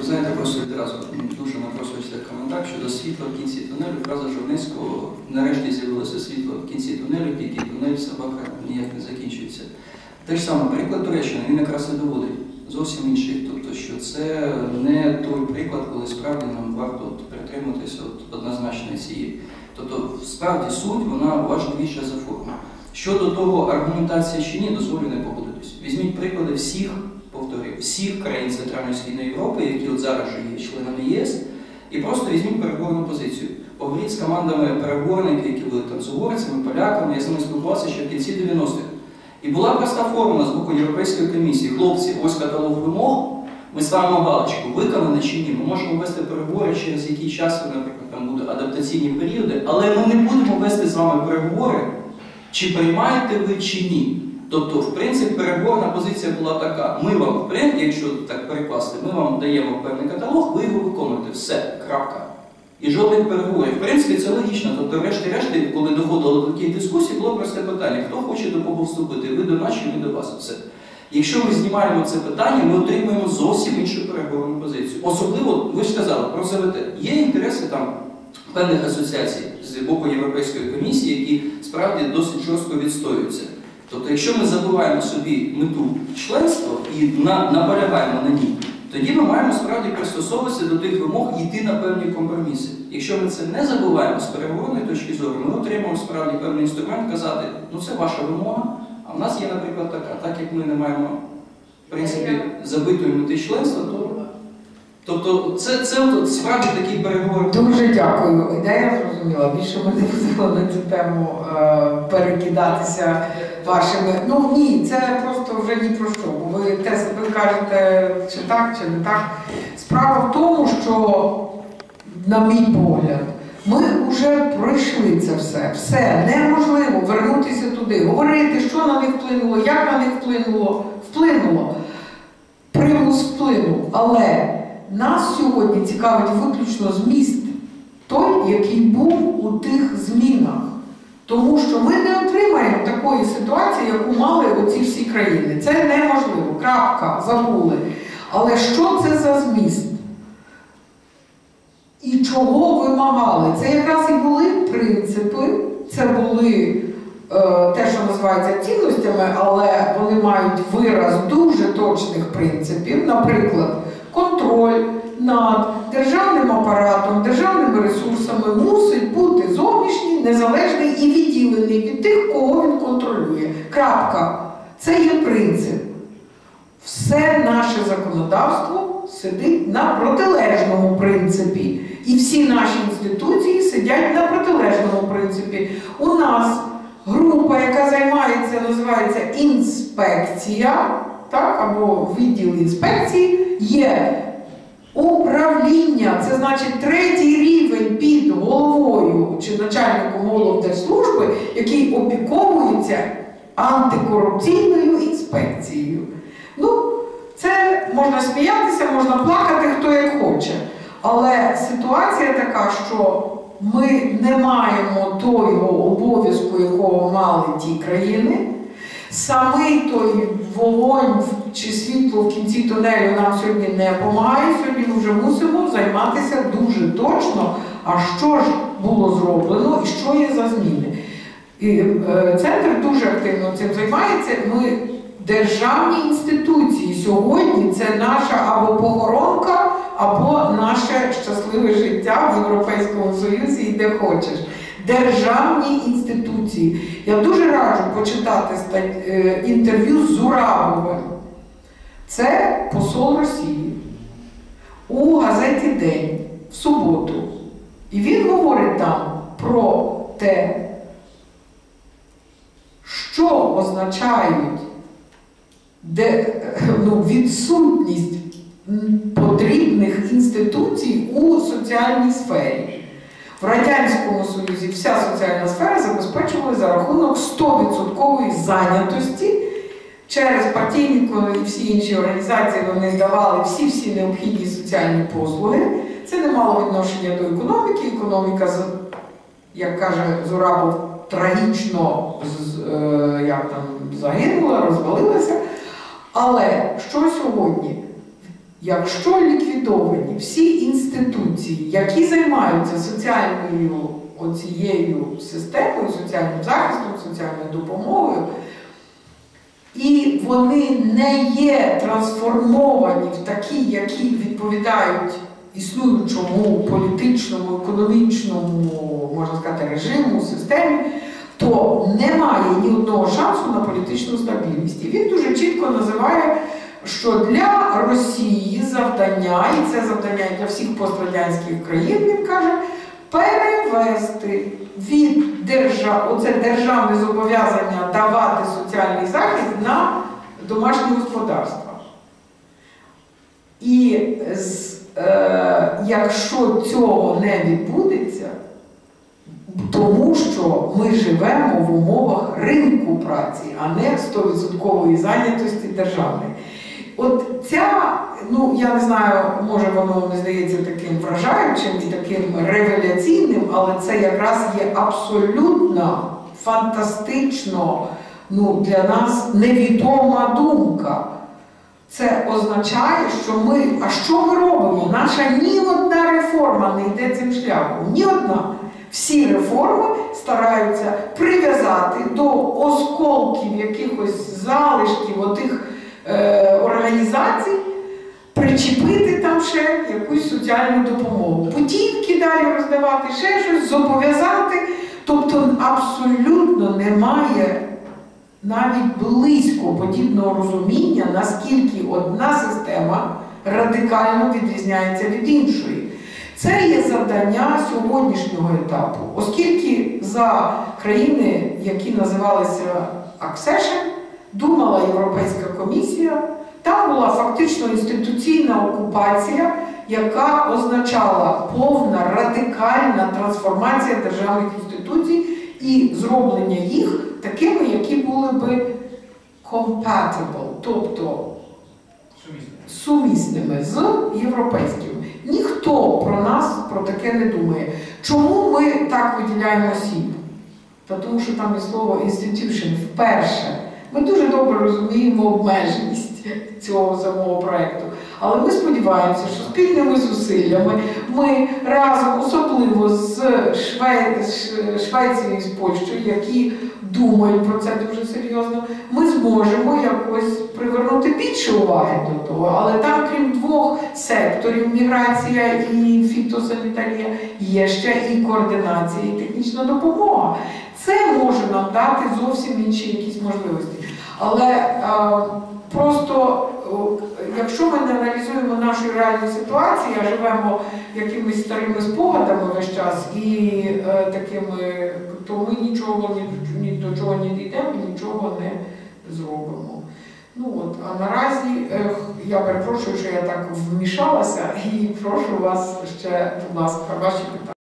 Ви знаєте, просто відразу дуже напрошується коментар щодо світла в кінці тунелю. Фраза Жовницького нарешті з'явилося світло в кінці тунелю, тільки тунель собака ніяк не закінчується. Те ж саме приклад Туреччини, він якраз і доводить зовсім інший. Тобто, що це не той приклад, коли справді нам варто от притримуватися от однозначно цієї. Тобто, справді суть вона важливіша за форму. Щодо того, аргументація чи ні, дозволю не погодитись. Візьміть приклади всіх, повторюю, всіх країн Центральної Східної Європи, які от зараз є членами ЄС, і просто візьміть переговорну позицію. Поговоріть з командами переговорників, які були там з угорцями, поляками, я з ними спілкувався ще в кінці 90-х. І була проста формула з боку Європейської комісії. Хлопці, ось каталог вимог. Ми ставимо галочку, виконане чи ні. Ми можемо вести переговори, через який час, наприклад, там будуть адаптаційні періоди, але ми не будемо вести з вами переговори, чи приймаєте ви чи ні. Тобто, в принципі, переговорна позиція була така: ми вам, якщо так перекласти, ми вам даємо певний каталог, ви його виконуєте. Все, крапка. І жодних переговорів. В принципі, це логічно. Тобто, врешті-решті, коли доходило до таких дискусій, було просте питання: хто хоче до кого вступити? Ви до нас чи ми до вас? Все. Якщо ми знімаємо це питання, ми отримуємо зовсім іншу переговорну позицію. Особливо, ви ж сказали про ЗВТ. Є інтереси там певних асоціацій з боку Європейської комісії, які справді досить жорстко відстоюються. Тобто, якщо ми забуваємо собі мету членства і на, наполягаємо на ній, тоді ми маємо справді пристосовуватися до тих вимог і йти на певні компроміси. Якщо ми це не забуваємо з переговорної точки зору, ми отримаємо справді певний інструмент казати, ну це ваша вимога, а в нас є, наприклад, така. Так як ми не маємо в принципі забитої мети членства, то тобто це, це от справді такий переговор. Дуже дякую. Ідея зрозуміла. Більше ми не будемо на цю тему е, перекидатися вашими. Ну ні, це просто вже ні про що. Ви те ви кажете, чи так, чи не так. Справа в тому, що, на мій погляд, ми вже пройшли це все. Все неможливо вернутися туди, говорити, що на них вплинуло, як на них вплинуло, вплинуло. Примус вплинув. Але нас сьогодні цікавить виключно зміст, той, який був у тих змінах. Тому що ми не отримаємо такої ситуації, яку мали оці всі країни. Це неможливо. Крапка, забули. Але що це за зміст? І чого вимагали? Це якраз і були принципи, це були е, те, що називається цінностями, але вони мають вираз дуже точних принципів, наприклад, контроль над державним апаратом, державними ресурсами мусить бути зовнішній, незалежний і відділений від тих, кого він контролює. Крапка. Це є принцип. Все наше законодавство сидить на протилежному принципі. І всі наші інституції сидять на протилежному принципі. У нас група, яка займається, називається інспекція, так, або відділ інспекції, є управління. Це значить третій рівень під головою чи начальником головдержслужби, який опіковується антикорупційною інспекцією. Ну, це можна сміятися, можна плакати, хто як хоче. Але ситуація така, що ми не маємо того обов'язку, якого мали ті країни. Самий той вогонь чи світло в кінці тунелю нам сьогодні не допомагає. Сьогодні ми вже мусимо займатися дуже точно, а що ж було зроблено і що є за зміни. І, е, Центр дуже активно цим займається. Ми державні інституції сьогодні це наша або похоронка, або наше щасливе життя в Європейському Союзі і де хочеш. Державні інституції. Я дуже раджу почитати е, інтерв'ю з Зурабовим. Це посол Росії у газеті День в суботу. І він говорить там про те, що означають де, ну, відсутність потрібних інституцій у соціальній сфері. В Радянському Союзі вся соціальна сфера забезпечувала за рахунок 100% зайнятості. Через партійні і всі інші організації вони давали всі-всі необхідні соціальні послуги. Це не мало відношення до економіки. Економіка, як каже Зурабов, трагічно е, як там, загинула, розвалилася. Але що сьогодні? Якщо ліквідовані всі інституції, які займаються соціальною оцією системою, соціальним захистом, соціальною допомогою, і вони не є трансформовані в такі, які відповідають існуючому політичному, економічному, можна сказати, режиму, системі, то немає ні одного шансу на політичну стабільність. І він дуже чітко називає, що для Росії завдання, і це завдання для всіх пострадянських країн, він каже, перевести від держав, оце державне зобов'язання давати соціальний захист на домашні господарства. І е, якщо цього не відбудеться, тому що ми живемо в умовах ринку праці, а не 100% зайнятості державної. От ця, ну я не знаю, може воно не здається таким вражаючим і таким ревеляційним, але це якраз є абсолютно фантастично ну, для нас невідома думка. Це означає, що ми, а що ми робимо? Наша ні одна реформа не йде цим шляхом. Ні одна. Всі реформи стараються прив'язати до осколків якихось залишків отих е, організацій, причепити там ще якусь соціальну допомогу. Путівки далі роздавати, ще щось, зобов'язати. Тобто абсолютно немає навіть близько подібного розуміння, наскільки одна система радикально відрізняється від іншої. Це є завдання сьогоднішнього етапу, оскільки за країни, які називалися Accession, думала Європейська комісія, там була фактично інституційна окупація, яка означала повна радикальна трансформація державних інституцій і зроблення їх такими, які були би compatible, тобто сумісними з європейськими. Ніхто про нас про таке не думає. Чому ми так виділяємо осіб? Та тому що там є слово institution вперше. Ми дуже добре розуміємо обмеженість цього самого проєкту. Але ми сподіваємося, що спільними зусиллями ми разом, особливо з Шве... Швецією і з Польщею, які думають про це дуже серйозно, ми зможемо якось привернути більше уваги до того. Але там, крім двох секторів міграція і фітосанітарія, є ще і координація, і технічна допомога. Це може нам дати зовсім інші якісь можливості. Але е, просто, е, якщо ми не аналізуємо нашу реальну ситуацію, а живемо якимись старими спогадами весь час і е, такими, то ми нічого ні, до чого не дійдемо, нічого не зробимо. Ну от, а наразі е, я перепрошую, що я так вмішалася, і прошу вас ще, будь ласка, ваші питання.